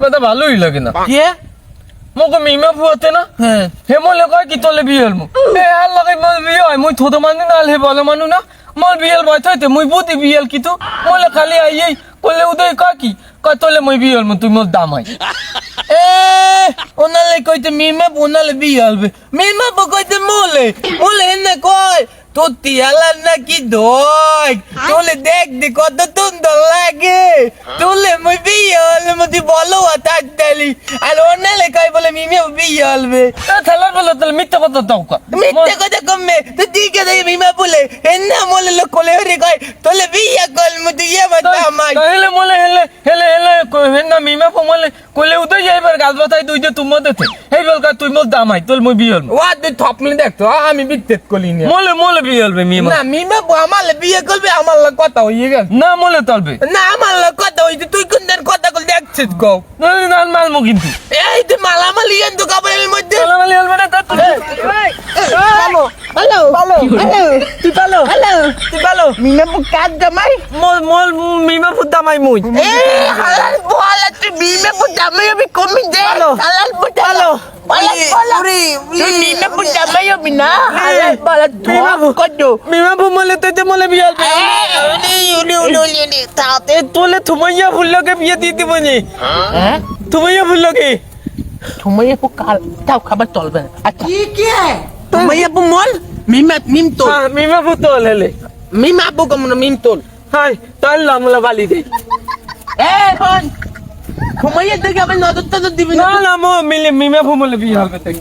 কথা ভালোই লাগে না। কে? মোকে মিমা ফুয়াতে না? হ্যাঁ। হে মলে কয় কি তোলে বিয়েল মু? এ আর লাগে বিয়ে হয় মুই থোতো মানু না হে বলে মানু না। মল বিয়েল বয় থাইতে মুই বুদ্ধি বিয়েল কি তু? মলে খালি আই উদয় কয় কি? কয় তোলে মুই তুই মোর দামাই। এ ওনালে কইতে মিমে ওনালে বিয়ে হলবে মিমে কইতে মোলে? মোলে এনে কয় তো তিয়ালা নাকি দই? তোলে দেখ দে কত সুন্দর লাগে। তোলে এ খেলার বলে তাহলে মিথ্যা কথা দাও মিথ্যে কথা কমে তো দিকে দেই মিমে বলে এনে মোলে লোক কোলে হরে কয় তোলে বিয়ে কল মতি ইয়ে বাতা আমাই হেলে মলে হেলে হেলে হেলে হেনা মিমা ফো মলে কইলে উদয় যাইবার গাল বাতাই তুই যে তুই মধ্যে হেই বল কা তুই মোর দামাই তোল মুই বিয়েল ওয়া তুই থপলে দেখতো আমি বিত্তেত কলি না। মলে মলে বিয়েল মিমা। না মিমে আমার বিয়ে করবে আমার কথা হয়ে গেছে না মলে তলবে। না আমার কথা দিন কথা কল দেখছিস গো নান মাল মু কিন্তু। এই তুই মালামাল ইয়ান তো কাপড়ের মধ্যে। চলে মালি হলবে না তো হ্যালো হ্যালো হ্যালো তুই পালো হ্যালো তুই বলো মিমে বু কাজ জামাই। মল মল মিমা ফো দামাই মুই। এ হালাল বলা তুই মিমে বু জামাই আমি কমি দে। হালাল বু হ্যালো হালাল বলা। তুই মিমে বু জামাই আমি না? হালাল বলা তুই কত মিমা ফো মলে তেতে মলে বিয়েল বে এই উনি উনি উনি উনি তাতে তোলে থুমাইয়া ফুল্লকে বিয়ে দিতে বনি হ্যাঁ? থুমাইয়া ফুল্লকে? তোমায় আপু কাল তাও খাবার চলবে না। আচ্ছা। কি কি? তোমায় আপু মল? মিমা মিম তোল। হ্যাঁ মিমা ফো তোল হেলে। মিম আপু কমন মিম তোল। হাই তাল লামলা বালি দে। এ ফোন তোমায় দেখে আবার নজর টজর দিবি না? না মো মিলে মিমা ফো মলে বিয়ে হবে তাই